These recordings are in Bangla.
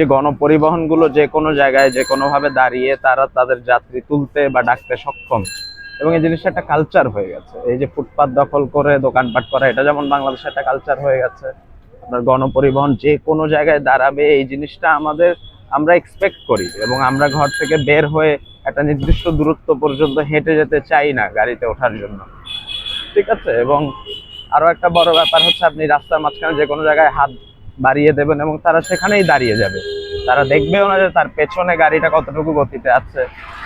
যে গণপরিবহনগুলো যে কোনো জায়গায় যে কোনো ভাবে দাঁড়িয়ে তারা তাদের যাত্রী তুলতে বা ডাকতে সক্ষম। এবং এই জিনিসটা একটা কালচার হয়ে গেছে। এই যে ফুটপাত দখল করে দোকানপাট করা, এটা যেমন বাংলাদেশে একটা কালচার হয়ে গেছে। আপনার গণপরিবহন যে কোনো জায়গায় দাঁড়াবে, এই জিনিসটা আমাদের, আমরা এক্সপেক্ট করি। এবং আমরা ঘর থেকে বের হয়ে একটা নির্দিষ্ট দূরত্ব পর্যন্ত হেঁটে যেতে চাই না গাড়িতে ওঠার জন্য। ঠিক আছে? এবং আরও একটা বড় ব্যাপার হচ্ছে আপনি রাস্তার মাঝখানে যে কোনো জায়গায় হাত বাড়িয়ে দেবেন এবং তারা সেখানেই দাঁড়িয়ে যাবে। তারা দেখবেও না যে তার পেছনে গাড়িটা কতটুকু গতিতে আছে।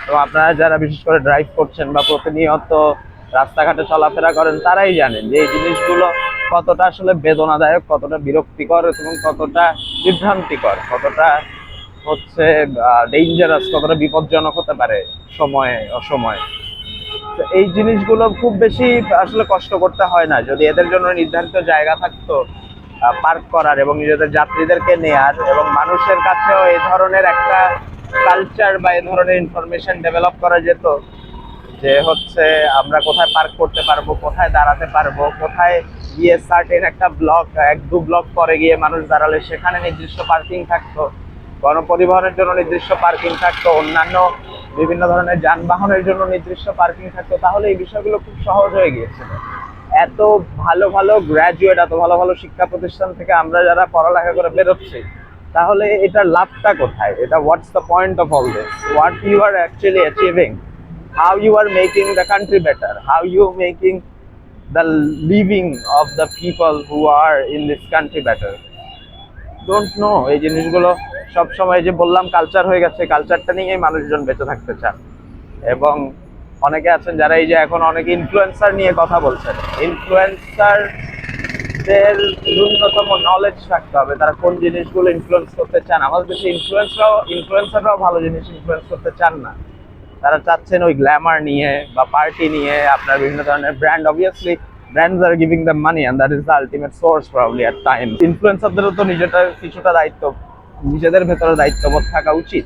এবং আপনারা যারা বিশেষ করে ড্রাইভ করছেন বা প্রতিনিয়ত রাস্তাঘাটে চলাফেরা করেন, তারাই জানেন যে এই জিনিসগুলো কতটা আসলে বেদনাদায়ক, কতটা বিরক্তিকর এবং কতটা বিভ্রান্তিকর, কতটা হচ্ছে ডেঞ্জারাস কতটা বিপজ্জনক হতে পারে সময়ে, অসময়ে। তো এই জিনিসগুলো খুব বেশি আসলে কষ্ট করতে হয় না। যদি এদের জন্য নির্ধারিত জায়গা থাকতো পার্ক করার এবং নিজেদের যাত্রীদেরকে নেয়ার এবং মানুষের কাছেও এই ধরনের একটা কালচার বা এই ধরনের ইনফরমেশন ডেভেলপ করা যেত যে হচ্ছে আমরা কোথায় পার্ক করতে পারব, কোথায় দাঁড়াতে পারব, কোথায় গিয়ে সার্টেন একটা ব্লক এক দু ব্লক পরে গিয়ে মানুষ দাঁড়ালে সেখানে নির্দিষ্ট পার্কিং থাকতো, গণপরিবহনের জন্য নির্দিষ্ট পার্কিং থাকতো, অন্যান্য বিভিন্ন ধরনের যানবাহনের জন্য নির্দিষ্ট পার্কিং থাকতো। তাহলে এই বিষয়গুলো খুব সহজ হয়ে গিয়েছিল। এত ভালো ভালো গ্র্যাজুয়েট এত ভালো ভালো শিক্ষা প্রতিষ্ঠান থেকে আমরা যারা পড়ালেখা করে বেরোচ্ছি তাহলে এটার লাভটা কোথায়? এটা what's the point of all this what you are actually achieving how you are making the country better, how you making the living of the people who are in this country better. Don't know এই জিনিসগুলো সবসময় যে বললাম কালচার হয়ে গেছে কালচারটা নিয়েই মানুষজন বেঁচে থাকতে চান এবং অনেকে আছেন যারা এই যে এখন অনেকে ইনফ্লুয়েন্সার নিয়ে কথা বলছেন। ইনফ্লুয়েন্সার দের ন্যূনতম নলেজ থাকতে হবে। তারা কোন জিনিসগুলো ইনফ্লুয়েন্স করতে চান? আমাদের দেশে ইনফ্লুয়েন্সরাও ইনফ্লুয়েন্সাররাও ভালো জিনিস ইনফ্লুয়েন্স করতে চান না। তারা চাচ্ছেন ওই গ্ল্যামার নিয়ে বা পার্টি নিয়ে আপনার বিভিন্ন ধরনের brand obviously brands are giving the money and that is the ultimate source probably at time ইনফ্লুয়েন্সারদেরও তো নিজেটা কিছুটা দায়িত্ব, নিজেদের ভেতরে দায়িত্ববোধ থাকা উচিত।